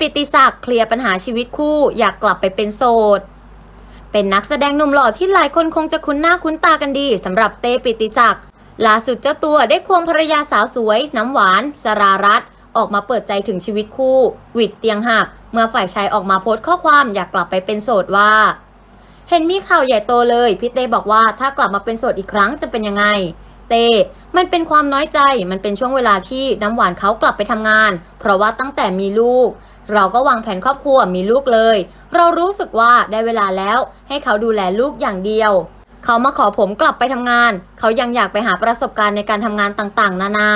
ปิติศักดิ์เคลียร์ปัญหาชีวิตคู่อยากกลับไปเป็นโสด เป็นนักแสดงหนุ่มหล่อที่หลายคนคงจะคุ้นหน้าคุ้นตากันดีสำหรับเต้ปิติศักดิ์ล่าสุดเจ้าตัวได้ควงภรรยาสาวสวย น้ำหวาน สรารัตออกมาเปิดใจถึงชีวิตคู่หวิดเตียงหัก เมื่อฝ่ายชายออกมาโพสต์ข้อความอยากกลับไปเป็นโสดว่า เห็นมีข่าวใหญ่โตเลยพี่เต้บอกว่าถ้ากลับมาเป็นโสดอีกครั้งจะเป็นยังไง เต้มันเป็นความน้อยใจมันเป็นช่วงเวลาที่น้ำหวานเขากลับไปทำงาน เพราะว่าตั้งแต่มีลูก เราก็วางแผนครอบครัวมีลูกเลย เรารู้สึกว่าได้เวลาแล้ว ให้เขาดูแลลูกอย่างเดียว เขามาขอผมกลับไปทำงาน เขายังอยากไปหาประสบการณ์ในการทำงานต่างๆ นานา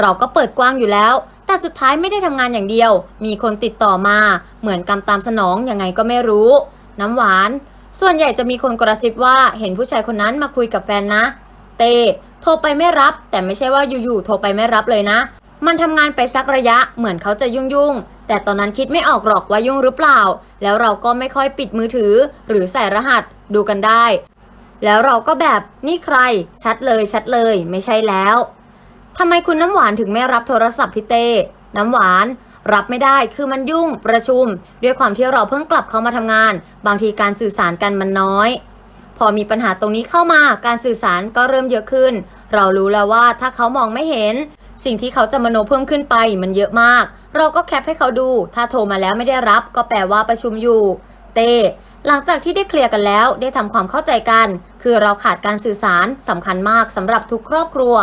เราก็เปิดกว้างอยู่แล้ว แต่สุดท้ายไม่ได้ทำงานอย่างเดียว มีคนติดต่อมา เหมือนกำตามสนองยังไงก็ไม่รู้ น้ำหวาน ส่วนใหญ่จะมีคนกระซิบว่าเห็นผู้ชายคนนั้นมาคุยกับแฟนนะ เตโทรไปไม่รับ แต่ไม่ใช่ว่าอยู่ๆโทรไปไม่รับเลยนะ มันทำงานไปสักระยะเหมือนเขาจะยุ่งๆ แต่ตอนนั้นคิดไม่ออกหรอกว่ายุ่งหรือเปล่า แล้วเราก็ไม่ค่อยปิดมือถือ หรือใส่รหัสดูกันได้ แล้วเราก็แบบนี่ใคร ชัดเลยชัดเลย ไม่ใช่แล้วทำไมคุณน้ำหวานถึงไม่รับโทรศัพท์พี่เต้น้ำหวานรับไม่ได้คือมันยุ่งประชุม ด้วยความที่เราเพิ่งกลับเข้ามาทำงาน บางทีการสื่อสารกันมันน้อย พอมีปัญหาตรงนี้เข้ามาการสื่อสารก็เริ่มเยอะขึ้น เรารู้แล้วว่าถ้าเขามองไม่เห็น สิ่งที่เขาจะมโนเพิ่มขึ้นไปมันเยอะมาก เราก็แคปให้เขาดู ถ้าโทรมาแล้วไม่ได้รับ ก็แปลว่าประชุมอยู่ เต หลังจากที่ได้เคลียร์กันแล้ว ได้ทำความเข้าใจกัน คือเราขาดการสื่อสารสำคัญมากสำหรับทุกครอบครัว